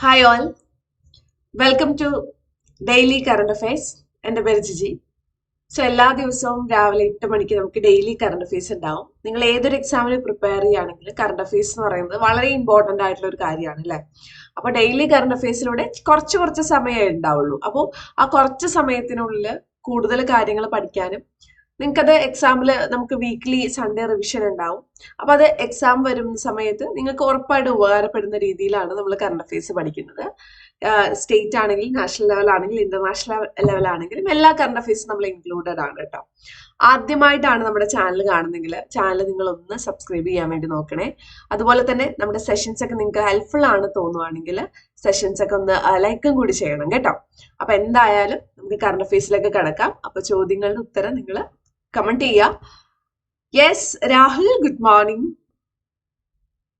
Hi all welcome to daily current affairs എന്റെ പേര് Jiji. So എല്ലാ ദിവസവും രാവിലെ എട്ട് മണിക്ക് നമുക്ക് ഡെയിലി കറണ്ട് അഫയേഴ്സ് ഉണ്ടാവും. നിങ്ങൾ ഏതൊരു എക്സാമിന് പ്രിപ്പയർ ചെയ്യുകയാണെങ്കിൽ കറണ്ട് അഫയേഴ്സ് എന്ന് പറയുന്നത് വളരെ ഇമ്പോർട്ടന്റ് ആയിട്ടുള്ള ഒരു കാര്യമാണ് അല്ലേ? അപ്പോൾ ഡെയിലി കറണ്ട് അഫയേഴ്സിലൂടെ കുറച്ച് കുറച്ച് സമയമേ ഉണ്ടാവുള്ളൂ. അപ്പോൾ ആ കുറച്ച് സമയത്തിനുള്ളിൽ കൂടുതൽ കാര്യങ്ങൾ പഠിക്കാനും നിങ്ങൾക്കത് എക്സാമിൽ നമുക്ക് വീക്ക്ലി സൺഡേ റിവിഷൻ ഉണ്ടാവും അപ്പോൾ അത് എക്സാം വരുന്ന സമയത്ത് നിങ്ങൾക്ക് ഉറപ്പായിട്ട് ഉപകാരപ്പെടുന്ന രീതിയിലാണ് നമ്മൾ കറണ്ട് അഫയേഴ്സ് പഠിക്കുന്നത്. സ്റ്റേറ്റ് ആണെങ്കിലും നാഷണൽ ലെവൽ ആണെങ്കിലും ഇന്റർനാഷണൽ ലെവൽ ആണെങ്കിലും എല്ലാ കറണ്ട് അഫയേഴ്സും നമ്മൾ ഇൻക്ലൂഡഡ് ആണ് കേട്ടോ ആദ്യമായിട്ടാണ് നമ്മുടെ ചാനൽ കാണുന്നെങ്കിൽ ചാനൽ നിങ്ങൾ ഒന്ന് സബ്സ്ക്രൈബ് ചെയ്യാൻ വേണ്ടി നോക്കണേ. അതുപോലെ തന്നെ നമ്മുടെ സെഷൻസ് ഒക്കെ നിങ്ങൾക്ക് ഹെൽപ്ഫുൾ ആണ് തോന്നുവാണെങ്കിൽ സെഷൻസ് ഒക്കെ ഒന്ന് ലൈക്കും കൂടി ചെയ്യണം കേട്ടോ. അപ്പൊ എന്തായാലും നമുക്ക് കറണ്ട് അഫയേഴ്സിലൊക്കെ കിടക്കാം. അപ്പൊ ചോദ്യങ്ങളുടെ ഉത്തരം നിങ്ങൾ കമന്റ് ചെയ്യാം. യെസ് രാഹുൽ ഗുഡ് മോർണിംഗ്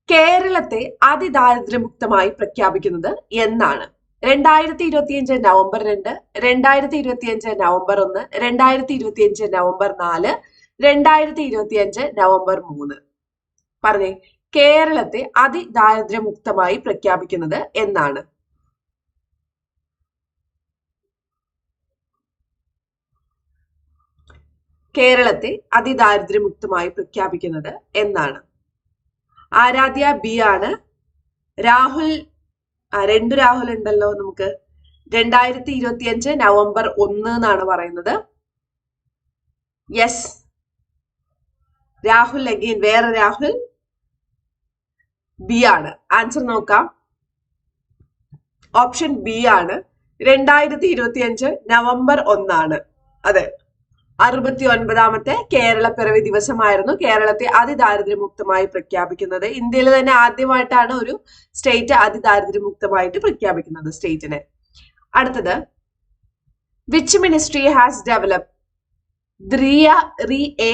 കേരളത്തെ അതിദാരിദ്ര്യമുക്തമായി പ്രഖ്യാപിക്കുന്നത് എന്നാണ്. രണ്ടായിരത്തി ഇരുപത്തിയഞ്ച് നവംബർ രണ്ട് രണ്ടായിരത്തി ഇരുപത്തിയഞ്ച് നവംബർ ഒന്ന് രണ്ടായിരത്തി ഇരുപത്തിയഞ്ച് നവംബർ നാല് രണ്ടായിരത്തി ഇരുപത്തിയഞ്ച് നവംബർ മൂന്ന്. പറഞ്ഞേ കേരളത്തെ അതിദാരിദ്ര്യമുക്തമായി പ്രഖ്യാപിക്കുന്നത് എന്നാണ്. കേരളത്തെ അതിദാരിദ്ര്യമുക്തമായി പ്രഖ്യാപിക്കുന്നത് എന്നാണ്. ആരാധ്യ ബി ആണ്. രാഹുൽ രണ്ടു രാഹുൽ ഉണ്ടല്ലോ നമുക്ക്. രണ്ടായിരത്തി ഇരുപത്തിയഞ്ച് നവംബർ ഒന്ന് എന്നാണ് പറയുന്നത്. യെസ്. രാഹുൽ അഗെയിൻ വേറെ രാഹുൽ ബി ആണ്. ആൻസർ നോക്കാം. ഓപ്ഷൻ ബി ആണ്. രണ്ടായിരത്തി ഇരുപത്തിയഞ്ച് നവംബർ ഒന്നാണ്. അതെ. അറുപത്തി ഒൻപതാമത്തെ കേരള പിറവി ദിവസമായിരുന്നു കേരളത്തെ അതിദാരിദ്ര്യമുക്തമായി പ്രഖ്യാപിക്കുന്നത്. ഇന്ത്യയിൽ തന്നെ ആദ്യമായിട്ടാണ് ഒരു സ്റ്റേറ്റ് അതിദാരിദ്ര്യമുക്തമായിട്ട് പ്രഖ്യാപിക്കുന്നത് സ്റ്റേറ്റിനെ. അടുത്തത് which ministry has develop ദ്രിയ re A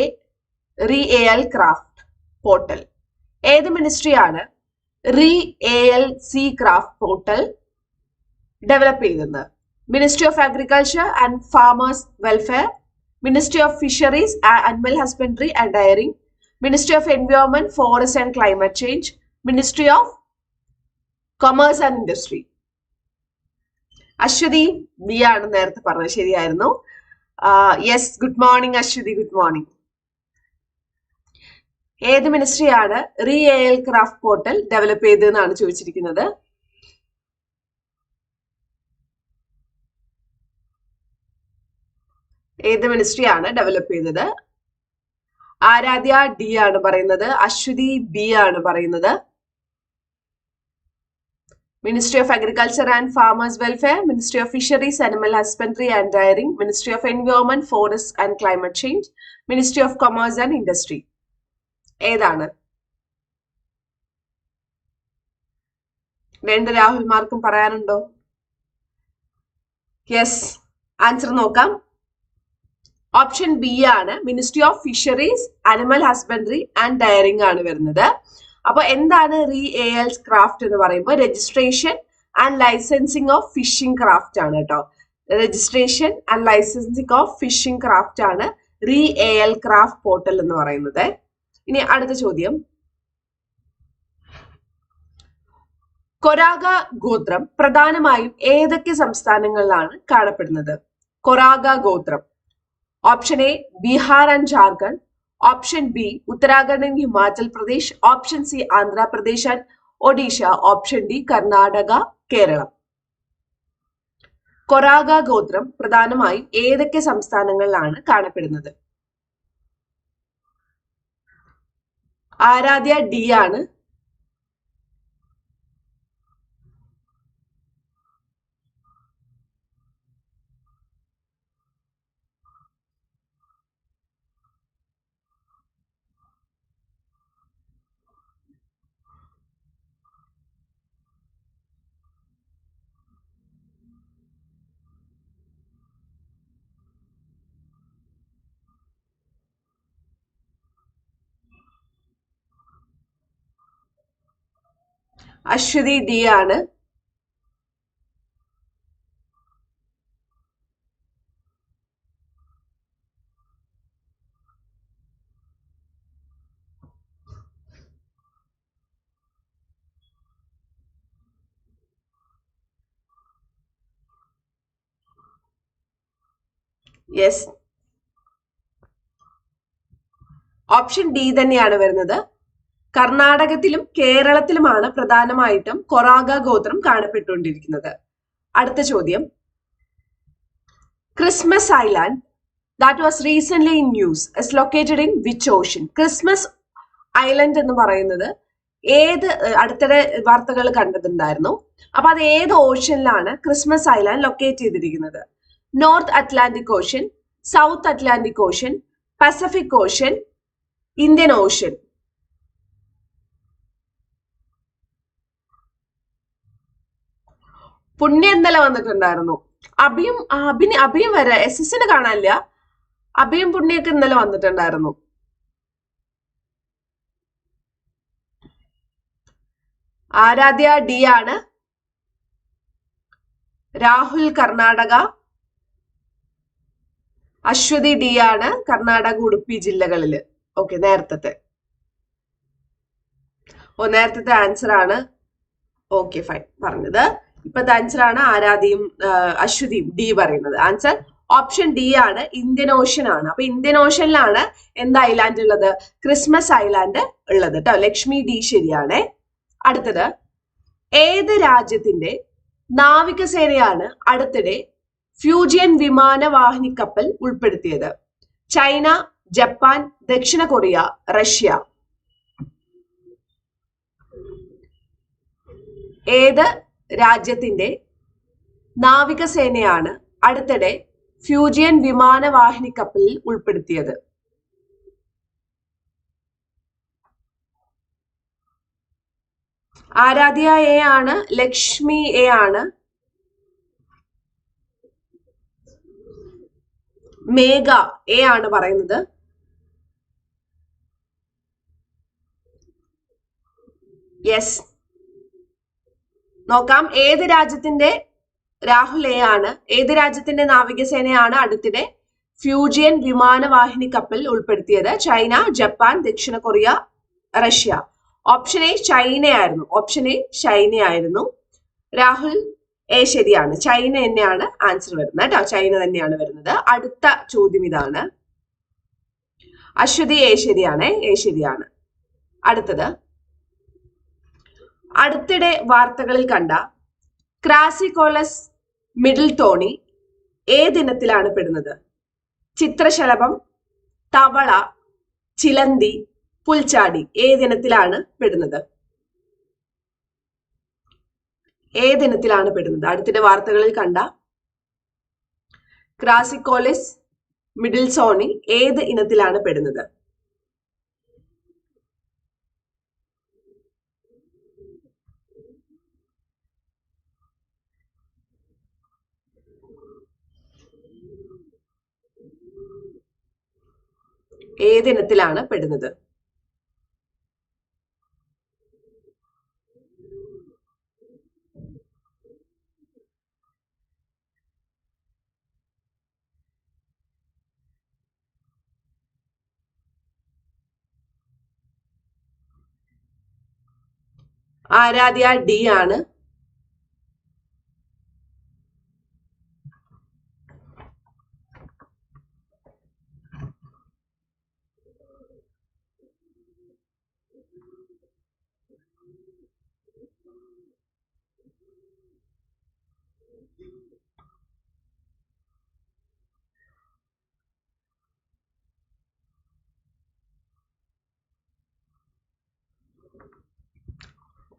re L craft portal ഏത് മിനിസ്ട്രിയാണ് re A L C craft portal develop ചെയ്തത്? Ministry of agriculture and farmers welfare ministry of fisheries animal husbandry and dairying ministry of environment forest and climate change ministry of commerce and industry Aswathi B ആണ് നേരത്തെ പറഞ്ഞത്. ശരിയായിരുന്നു. Yes good morning Aswathi good morning ഏത് മിനിസ്ട്രിയാണ് re air craft portal develop ചെയ്തതെന്നാണ് ചോദിച്ചിരിക്കുന്നത്. ഏത് മിനിസ്ട്രിയാണ് develop ചെയ്തത് Aaradhya D ആണ് പറയുന്നത് അശ്വതി ബി ആണ് പറയുന്നത്. Ministry of agriculture and farmers welfare ministry of fisheries animal husbandry and dairying ministry of environment forest and climate change ministry of commerce and industry ഏതാണ്? രണ്ട് രാഹുൽമാർക്കും പറയാനുണ്ടോ? യെസ് ആൻസർ നോക്കാം. ഓപ്ഷൻ ബി ആണ് ministry of fisheries animal husbandry and dairying ആണ് വരുന്നത്. അപ്പൊ എന്താണ് റീ എ എൽ ക്രാഫ്റ്റ് എന്ന് പറയുമ്പോൾ registration and licensing of fishing craft ആണ് കേട്ടോ. Registration and licensing of fishing craft ആണ് re A L craft portal എന്ന് പറയുന്നത്. ഇനി അടുത്ത ചോദ്യം. കൊരാഗ ഗോത്രം പ്രധാനമായും ഏതൊക്കെ സംസ്ഥാനങ്ങളിലാണ് കാണപ്പെടുന്നത്? കൊറാഗ ഗോത്രം. Option A Bihar and Jharkhand option B Uttarakhand and Himachal Pradesh option C Andhra Pradesh and Odisha option D Karnataka Kerala Koraga ഗോത്രം പ്രധാനമായും ഏതൊക്കെ സംസ്ഥാനങ്ങളിലാണ് കാണപ്പെടുന്നത്? ആരാധ്യ ഡി ആണ്. അശ്വതി ഡി ആണ്. യെസ് ഓപ്ഷൻ ഡി തന്നെയാണ് വരുന്നത്. കർണാടകത്തിലും കേരളത്തിലുമാണ് പ്രധാനമായിട്ടും കൊറാഗ ഗോത്രം കാണപ്പെട്ടുകൊണ്ടിരിക്കുന്നത്. അടുത്ത ചോദ്യം. Christmas island that was recent in news is located in which ocean Christmas island എന്ന് പറയുന്നത് ഏത് അടുത്തിടെ വാർത്തകൾ കണ്ടതുണ്ടായിരുന്നു. അപ്പൊ അത് ഏത് ഓഷനിലാണ് ക്രിസ്മസ് ഐലാൻഡ് ലൊക്കേറ്റ് ചെയ്തിരിക്കുന്നത്? North Atlantic ocean south Atlantic ocean Pacific ocean Indian ocean Punya ഇന്നലെ വന്നിട്ടുണ്ടായിരുന്നു. അഭിയും അഭിന് അഭിയും വരെ എസ് എസിന് കാണാനില്ല. അഭിയും പുണ്യൊക്കെ ഇന്നലെ വന്നിട്ടുണ്ടായിരുന്നു. ആരാധ്യ ഡി ആണ്. രാഹുൽ കർണാടക. അശ്വതി ഡി ആണ്. കർണാടക ഉടുപ്പി ജില്ലകളിൽ. ഓക്കെ നേരത്തെ ഓ നേരത്തെ ആൻസർ ആണ് ഓക്കെ ഫൈൻ. പറഞ്ഞത്. ഇപ്പത്തെ ആൻസറാണ് ആരാധിയും അശ്വതിയും ഡി പറയുന്നത്. ആൻസർ ഓപ്ഷൻ ഡി ആണ് ഇന്ത്യൻ ഓഷ്യൻ ആണ്. അപ്പൊ ഇന്ത്യൻ ഓഷ്യനിലാണ് എന്ത് ഐലാൻഡ് ഉള്ളത്? ക്രിസ്മസ് ഐലാൻഡ് ഉള്ളത് കേട്ടോ ലക്ഷ്മി ഡി ശരിയാണ്. അടുത്തത് ഏത് രാജ്യത്തിന്റെ നാവികസേനയാണ് അടുത്തിടെ ഫ്യൂജിയൻ വിമാനവാഹിനി കപ്പൽ ഉൾപ്പെടുത്തിയത്? ചൈന ജപ്പാൻ ദക്ഷിണ കൊറിയ റഷ്യ. ഏത് രാജ്യത്തിന്റെ നാവികസേനയാണ് അടുത്തിടെ ഫ്യൂജിയൻ വിമാനവാഹിനി കപ്പലിൽ ഉൾപ്പെടുത്തിയത്. ആരാധ്യ എ ആണ് ലക്ഷ്മി എ ആണ് മേഘ എ ആണ് പറയുന്നത്. യെസ്. നോക്കാം. ഏത് രാജ്യത്തിന്റെ രാഹുൽ എ ആണ് ഏത് രാജ്യത്തിന്റെ നാവികസേനയാണ് അടുത്തിടെ ഫ്യൂജിയൻ വിമാനവാഹിനി കപ്പൽ ഉൾപ്പെടുത്തിയത്? ചൈന ജപ്പാൻ ദക്ഷിണ കൊറിയ റഷ്യ. ഓപ്ഷൻ എ ചൈനയായിരുന്നു. ഓപ്ഷൻ എ ചൈനയായിരുന്നു. രാഹുൽ എ ശരിയാണ്. ചൈന തന്നെയാണ് ആൻസർ വരുന്നത് കേട്ടോ. ചൈന തന്നെയാണ് വരുന്നത്. അടുത്ത ചോദ്യം ഇതാണ്. അശ്വതി എ ശരിയാണ്. എ ശരിയാണ്. അടുത്തത്. അടുത്തിടെ വാർത്തകളിൽ കണ്ട ക്രാസിക്കോളസ് മിഡിൽ ടോണി ഏതിനത്തിലാണ് പെടുന്നത്. ചിത്രശലഭം തവള ചിലന്തി പുൽച്ചാടി ഏതിനത്തിലാണ് പെടുന്നത്. ഏതിനത്തിലാണ് പെടുന്നത്. അടുത്തിടെ വാർത്തകളിൽ കണ്ട ക്രാസിക്കോളിസ് മിഡിൽ സോണി ഏത് ഇനത്തിലാണ് പെടുന്നത്? ഏതിനത്തിലാണ് പെടുന്നത്. ആരാധ്യ ഡി ആണ്.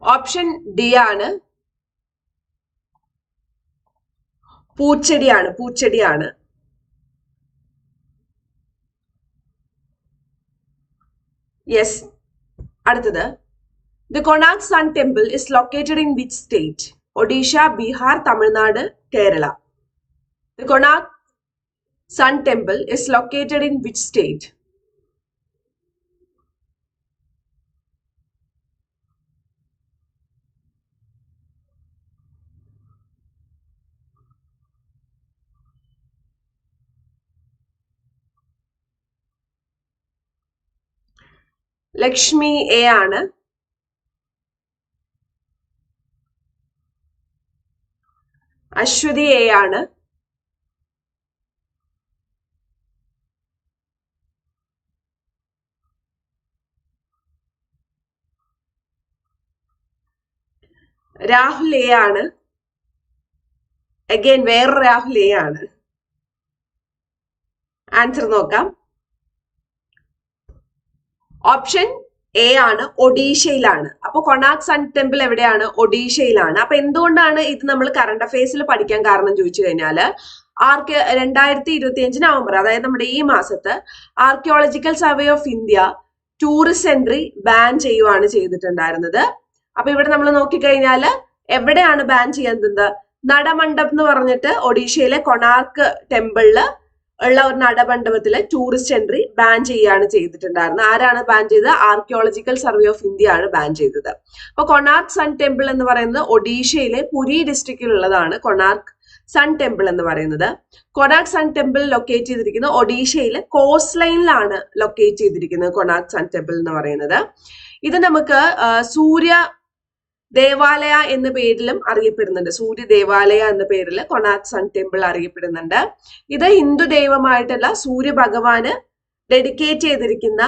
ഓപ്ഷൻ ഡി ആണ്. പൂച്ചെടിയാണ് പൂച്ചെടിയാണ്. യെസ് അടുത്തത്. The Konark sun temple is located in which state Odisha Bihar Tamil Nadu Kerala the Konark sun temple is located in which state Lakshmi A ആണ്. അശ്വതി എ ആണ്. രാഹുൽ എ ആണ്. Again വേറെ Rahul A ആണ്. Answer നോക്കാം. Option A ആണ് ഒഡീഷയിലാണ് അപ്പൊ Konark sun temple എവിടെയാണ്? ഒഡീഷയിലാണ് അപ്പൊ എന്തുകൊണ്ടാണ് ഇത് നമ്മൾ കറണ്ട് അഫയേഴ്സിൽ പഠിക്കാൻ കാരണം ചോദിച്ചു കഴിഞ്ഞാൽ ആർക്ക് രണ്ടായിരത്തി ഇരുപത്തി അഞ്ച് നവംബർ അതായത് നമ്മുടെ ഈ മാസത്ത് archaeological survey of India tourist entry ban ചെയ്യുവാണ് ചെയ്തിട്ടുണ്ടായിരുന്നത്. അപ്പൊ ഇവിടെ നമ്മൾ നോക്കിക്കഴിഞ്ഞാൽ എവിടെയാണ് ബാൻ ചെയ്യുന്നത് നടമണ്ഡപം എന്ന് പറഞ്ഞിട്ട് ഒഡീഷയിലെ കൊണാർക്ക് ടെമ്പിളിൽ ഉള്ള ഒരു നടമണ്ഡപത്തിൽ ടൂറിസ്റ്റ് എൻട്രി ബാൻ ചെയ്യുകയാണ് ചെയ്തിട്ടുണ്ടായിരുന്നത്. ആരാണ് ബാൻ ചെയ്തത്? ആർക്കിയോളജിക്കൽ സർവേ ഓഫ് ഇന്ത്യ ആണ് ബാൻ ചെയ്തത്. അപ്പൊ കൊണാർക്ക് സൺ ടെമ്പിൾ എന്ന് പറയുന്നത് ഒഡീഷയിലെ പുരി ഡിസ്ട്രിക്റ്റിലുള്ളതാണ് കൊണാർക്ക് സൺ ടെമ്പിൾ എന്ന് പറയുന്നത്. കൊണാർക്ക് സൺ ടെമ്പിൾ ലൊക്കേറ്റ് ചെയ്തിരിക്കുന്നത് ഒഡീഷയിലെ കോസ്റ്റ് ലൈനിലാണ് ലൊക്കേറ്റ് ചെയ്തിരിക്കുന്നത് കൊണാർക്ക് സൺ ടെമ്പിൾ എന്ന് പറയുന്നത്. ഇത് നമുക്ക് സൂര്യ ദേവാലയ എന്ന പേരിലും അറിയപ്പെടുന്നുണ്ട്. സൂര്യ ദേവാലയ എന്ന പേരിൽ കൊണാത് സൺ ടെമ്പിൾ അറിയപ്പെടുന്നുണ്ട്. ഇത് ഹിന്ദു ദൈവമായിട്ടുള്ള സൂര്യ ഭഗവാന് ഡെഡിക്കേറ്റ് ചെയ്തിരിക്കുന്ന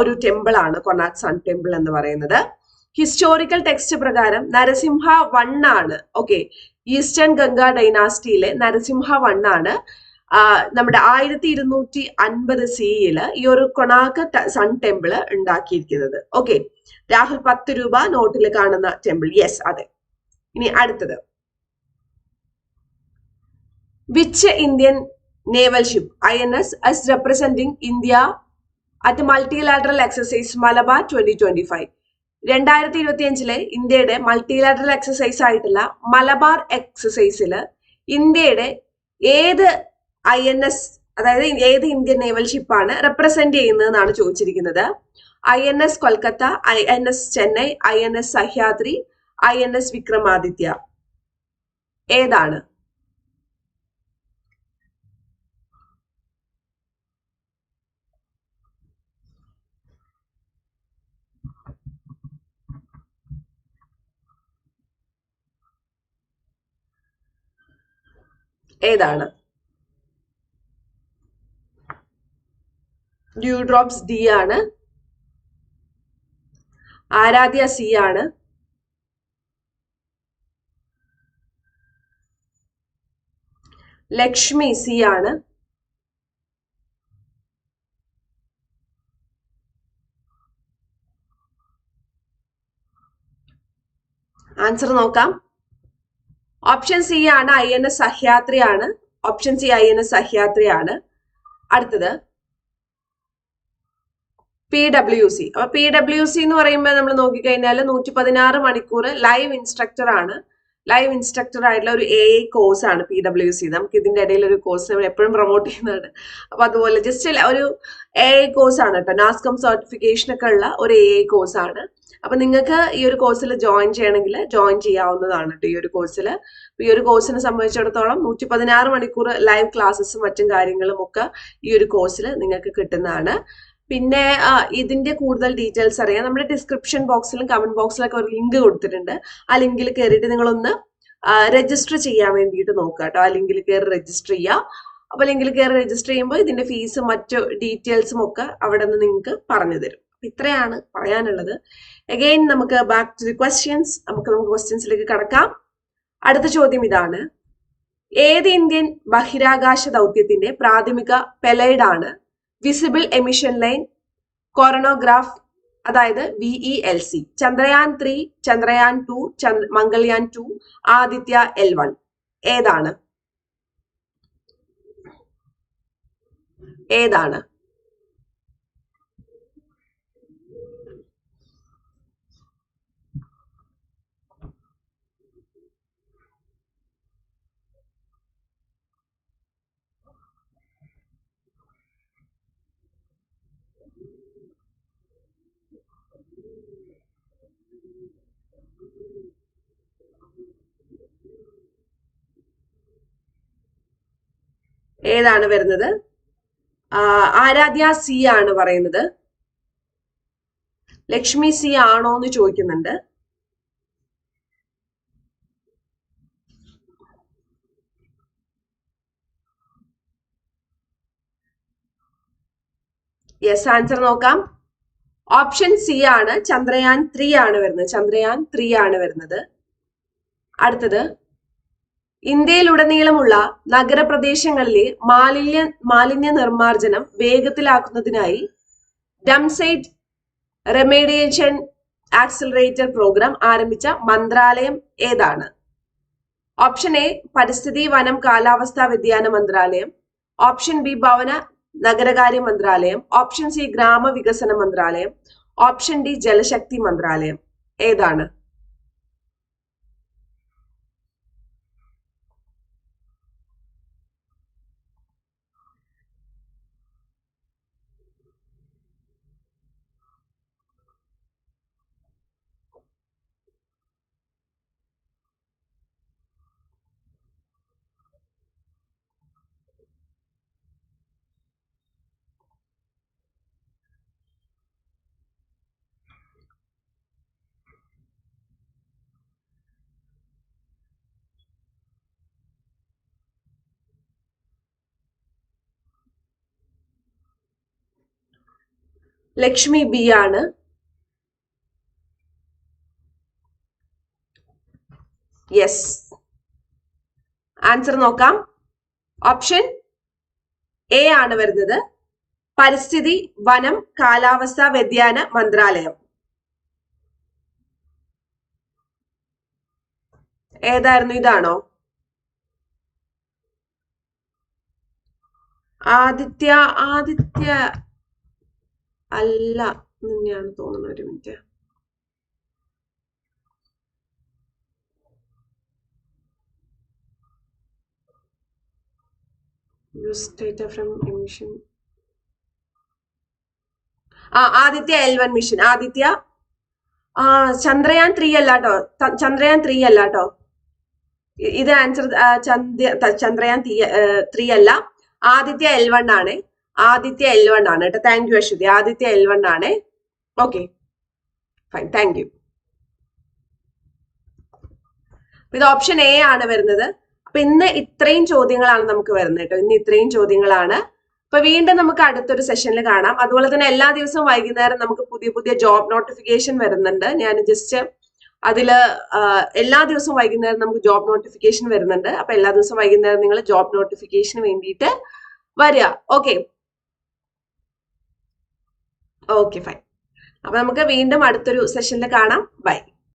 ഒരു ടെമ്പിൾ ആണ് കൊണാത് സൺ ടെമ്പിൾ എന്ന് പറയുന്നത്. ഹിസ്റ്റോറിക്കൽ ടെക്സ്റ്റ് പ്രകാരം നരസിംഹ വൺ ആണ്. ഓക്കെ ഈസ്റ്റേൺ ഗംഗ ഡൈനാസ്റ്റിയിലെ നരസിംഹ വൺ ആണ്. നമ്മുടെ ആയിരത്തി ഇരുന്നൂറ്റി അൻപത് സിയിൽ ഈ ഒരു കൊണാക്ക സൺ ടെമ്പിൾ ഉണ്ടാക്കിയിരിക്കുന്നത്. ഓക്കെ. രാഹുൽ പത്ത് രൂപ നോട്ടിൽ കാണുന്ന ടെമ്പിൾ. യെസ് അതെ. ഇനി അടുത്തത്. Which Indian naval ship I N S S representing India at multilateral exercise Malabar twenty twenty five രണ്ടായിരത്തി ഇരുപത്തി അഞ്ചിലെ ഇന്ത്യയുടെ മൾട്ടിലാറ്ററൽ എക്സസൈസ് ആയിട്ടുള്ള മലബാർ എക്സസൈസിൽ ഇന്ത്യയുടെ ഏത് ഐ എൻ എസ് അതായത് ഏത് ഇന്ത്യൻ നേവൽ ഷിപ്പാണ് റെപ്രസെന്റ് ചെയ്യുന്നതെന്നാണ് ചോദിച്ചിരിക്കുന്നത്. I N S Kolkata I N S Chennai I N S Sahyadri I N S Vikramaditya. ഏതാണ്? ഏതാണ്? ഡ്യൂ ഡ്രോപ്സ് ഡി ആണ്. ആരാധ്യ സി ആണ്. ലക്ഷ്മി സി ആണ്. ആൻസർ നോക്കാം. ഓപ്ഷൻ സി ആണ് ഐ എൻ എസ് സഹ്യാത്രി ആണ്. Option C I N S Sahyadri ആണ്. അടുത്തത്. പി ഡബ്ല്യു സി അപ്പൊ പി ഡബ്ല്യു സി എന്ന് പറയുമ്പോൾ നമ്മൾ നോക്കിക്കഴിഞ്ഞാൽ നൂറ്റി പതിനാറ് മണിക്കൂർ ലൈവ് ഇൻസ്ട്രക്ടർ ആണ്. ലൈവ് ഇൻസ്ട്രക്ടർ ആയിട്ടുള്ള ഒരു എ ഐ കോഴ്സ് ആണ് പി ഡബ്ല്യു സി നമുക്ക് ഇതിന്റെ ഇടയിൽ ഒരു കോഴ്സ് നമ്മൾ എപ്പോഴും പ്രൊമോട്ട് ചെയ്യുന്നതാണ്. അപ്പൊ അതുപോലെ ജസ്റ്റ് ഒരു എ ഐ കോഴ്സ് ആണ് കേട്ടോ. നാസ്കം സർട്ടിഫിക്കേഷൻ ഒക്കെ ഉള്ള ഒരു എ ഐ കോഴ്സ് ആണ്. അപ്പൊ നിങ്ങൾക്ക് ഈ ഒരു കോഴ്സിൽ ജോയിൻ ചെയ്യണമെങ്കിൽ ജോയിൻ ചെയ്യാവുന്നതാണ് കേട്ടോ ഈ ഒരു കോഴ്സിൽ ഈ ഒരു കോഴ്സിനെ സംബന്ധിച്ചിടത്തോളം നൂറ്റി പതിനാറ് മണിക്കൂർ ലൈവ് ക്ലാസ്സസും മറ്റും കാര്യങ്ങളും ഒക്കെ ഈ ഒരു കോഴ്സിൽ നിങ്ങൾക്ക് കിട്ടുന്നതാണ്. പിന്നെ ഇതിന്റെ കൂടുതൽ ഡീറ്റെയിൽസ് അറിയാം നമ്മുടെ ഡിസ്ക്രിപ്ഷൻ ബോക്സിലും കമന്റ് ബോക്സിലൊക്കെ ഒരു ലിങ്ക് കൊടുത്തിട്ടുണ്ട്. ആ ലിങ്കിൽ കയറിയിട്ട് നിങ്ങളൊന്ന് രജിസ്റ്റർ ചെയ്യാൻ വേണ്ടിയിട്ട് നോക്കുക കേട്ടോ. ആ ലിങ്കിൽ കയറി രജിസ്റ്റർ ചെയ്യുക അപ്പൊ ലിങ്കിൽ കയറി രജിസ്റ്റർ ചെയ്യുമ്പോൾ ഇതിന്റെ ഫീസും മറ്റു ഡീറ്റെയിൽസും ഒക്കെ അവിടെ നിന്ന് നിങ്ങൾക്ക് പറഞ്ഞു തരും. ഇത്രയാണ് പറയാനുള്ളത്. അഗെയിൻ നമുക്ക് ബാക്ക് ടു ദി ക്വസ്റ്റ്യൻസ് നമുക്ക് നമുക്ക് ക്വസ്റ്റ്യൻസിലേക്ക് കടക്കാം. അടുത്ത ചോദ്യം ഇതാണ്. ഏത് ഇന്ത്യൻ ബഹിരാകാശ ദൗത്യത്തിന്റെ പ്രാഥമിക പെലൈഡാണ് വിസിബിൾ എമിഷൻ ലൈൻ കൊറോണോഗ്രാഫ് അതായത് V E L C Chandrayaan three Chandrayaan two Mangalyaan two Aditya L one ഏതാണ്? ഏതാണ്? ഏതാണ് വരുന്നത്? ആരാധ്യ സി ആണ് പറയുന്നത്. ലക്ഷ്മി സി ആണോ എന്ന് ചോദിക്കുന്നുണ്ട്. യെസ് ആൻസർ നോക്കാം. ഓപ്ഷൻ സി ആണ്. ചന്ദ്രയാൻ ത്രീ ആണ് വരുന്നത്. ചന്ദ്രയാൻ ത്രീ ആണ് വരുന്നത്. അടുത്തത്. ഇന്ത്യയിലുടനീളമുള്ള നഗരപ്രദേശങ്ങളിലെ മാലിന്യ മാലിന്യ നിർമ്മാർജനം വേഗത്തിലാക്കുന്നതിനായി ഡംസൈറ്റ് റെമേഡിയേഷൻ ആക്സിലറേറ്റർ പ്രോഗ്രാം ആരംഭിച്ച മന്ത്രാലയം ഏതാണ്? ഓപ്ഷൻ എ പരിസ്ഥിതി വനം കാലാവസ്ഥാ വ്യതിയാന മന്ത്രാലയം. ഓപ്ഷൻ ബി ഭവന നഗരകാര്യ മന്ത്രാലയം. ഓപ്ഷൻ സി ഗ്രാമവികസന മന്ത്രാലയം. ഓപ്ഷൻ ഡി ജലശക്തി മന്ത്രാലയം. ഏതാണ്? ലക്ഷ്മി ബി ആണ്. യെസ് ആൻസർ നോക്കാം. ഓപ്ഷൻ എ ആണ് വരുന്നത്. പരിസ്ഥിതി വനം കാലാവസ്ഥ വ്യതിയാന മന്ത്രാലയം. ഏതായിരുന്നു ഇതാണോ? ആദിത്യ ആദിത്യ അല്ല തന്നെയാണ് തോന്നുന്നത് ഒരു minute. Use data from emission ആ Aditya L one mission Aditya? ആ ചന്ദ്രയാൻ ത്രീ അല്ല കേട്ടോ ചന്ദ്രയാൻ ത്രീ അല്ല കേട്ടോ ഇത് ആൻസർ ചന്ദ്ര ചന്ദ്രയാൻ ത്രീ അല്ല. ആദിത്യ എൽ വൺ ആണ്. ആദിത്യ എൽ വൺ ആണ് കേട്ടോ. Thank you Aswathi. Aditya L one ആണ്. ഓക്കെ ഫൈൻ താങ്ക് യു ഇത് ഓപ്ഷൻ എ ആണ് വരുന്നത്. അപ്പൊ ഇന്ന് ഇത്രയും ചോദ്യങ്ങളാണ് നമുക്ക് വരുന്നത് കേട്ടോ. ഇന്ന് ഇത്രയും ചോദ്യങ്ങളാണ്. അപ്പൊ വീണ്ടും നമുക്ക് അടുത്തൊരു സെഷനിൽ കാണാം. അതുപോലെ തന്നെ എല്ലാ ദിവസവും വൈകുന്നേരം നമുക്ക് പുതിയ പുതിയ ജോബ് നോട്ടിഫിക്കേഷൻ വരുന്നുണ്ട്. ഞാൻ ജസ്റ്റ് അതിൽ എല്ലാ ദിവസവും വൈകുന്നേരം നമുക്ക് ജോബ് നോട്ടിഫിക്കേഷൻ വരുന്നുണ്ട്. അപ്പൊ എല്ലാ ദിവസവും വൈകുന്നേരം നിങ്ങൾ ജോബ് നോട്ടിഫിക്കേഷന് വേണ്ടിയിട്ട് വരിക. ഓക്കെ ഓക്കെ ഫൈൻ അപ്പൊ നമുക്ക് വീണ്ടും അടുത്തൊരു സെഷനിൽ കാണാം. ബൈ